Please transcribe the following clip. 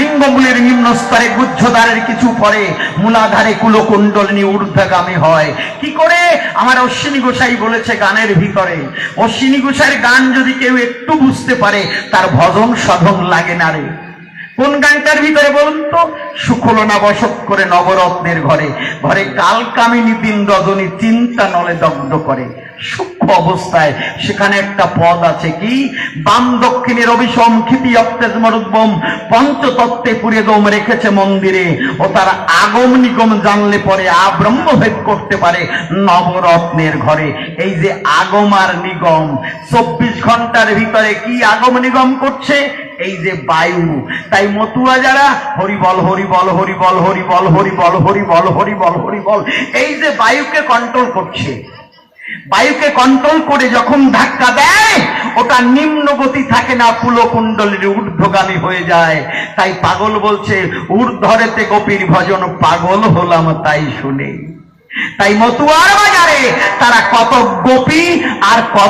লিঙ্গমূলের নিম্ন স্তরে গুজ্জদ্বারের কিছু পরে মূলাধারে কুলকুণ্ডলিনী ঊর্ধ্বগামী হয়। কি করে? আমার অশ্বিনী গোসাই বলেছে গানের ভিতরে। অশ্বিনী গোসাইয়ের গান যদি কেউ একটু বুঝতে পারে, তার ভজন সাধন লাগে না রে। কোন গানটার ভিতরে বলুন তো? সুখলনা বসত করে নবরত্নের ঘরে। ঘরে কালকামিনী দিন রজনী চিন্তা নলে দগ্ধ করে। সূক্ষ্ম অবস্থায়। সেখানে একটা পদ আছে কি? বাম দক্ষিণের অভিষম ক্ষিতি অক্তেজ মরুদ্বম পঞ্চতত্ত্বে পুরে দম রেখেছে মন্দিরে। ও তার আগম নিগম জানলে পরে আব্রহ্মভেদ করতে পারে নবরত্নের ঘরে। এই যে আগম আর নিগম, চব্বিশ ঘণ্টার ভিতরে কি আগম নিগম করছে? এই যে বায়ু। তাই মতুয়া যারা হরি বল হরি বল হরি বল হরি বল হরি বল হরি বল হরি বল হরি বল এই যে বায়ুকে কন্ট্রোল করছে। বায়ুকে কন্ট্রোল করে যখন ধাক্কা দেয়, ওটা নিম্ন গতি থাকে না কুলকুণ্ডলীর ঊর্ধ্বগামী হয়ে যায়। তাই পাগল বলছে, ঊর্ধ্বরেতে গোপীর ভজন, পাগল হলাম তাই শুনে। তাই মতুয়ার বাজারে তারা কত গোপী আর কত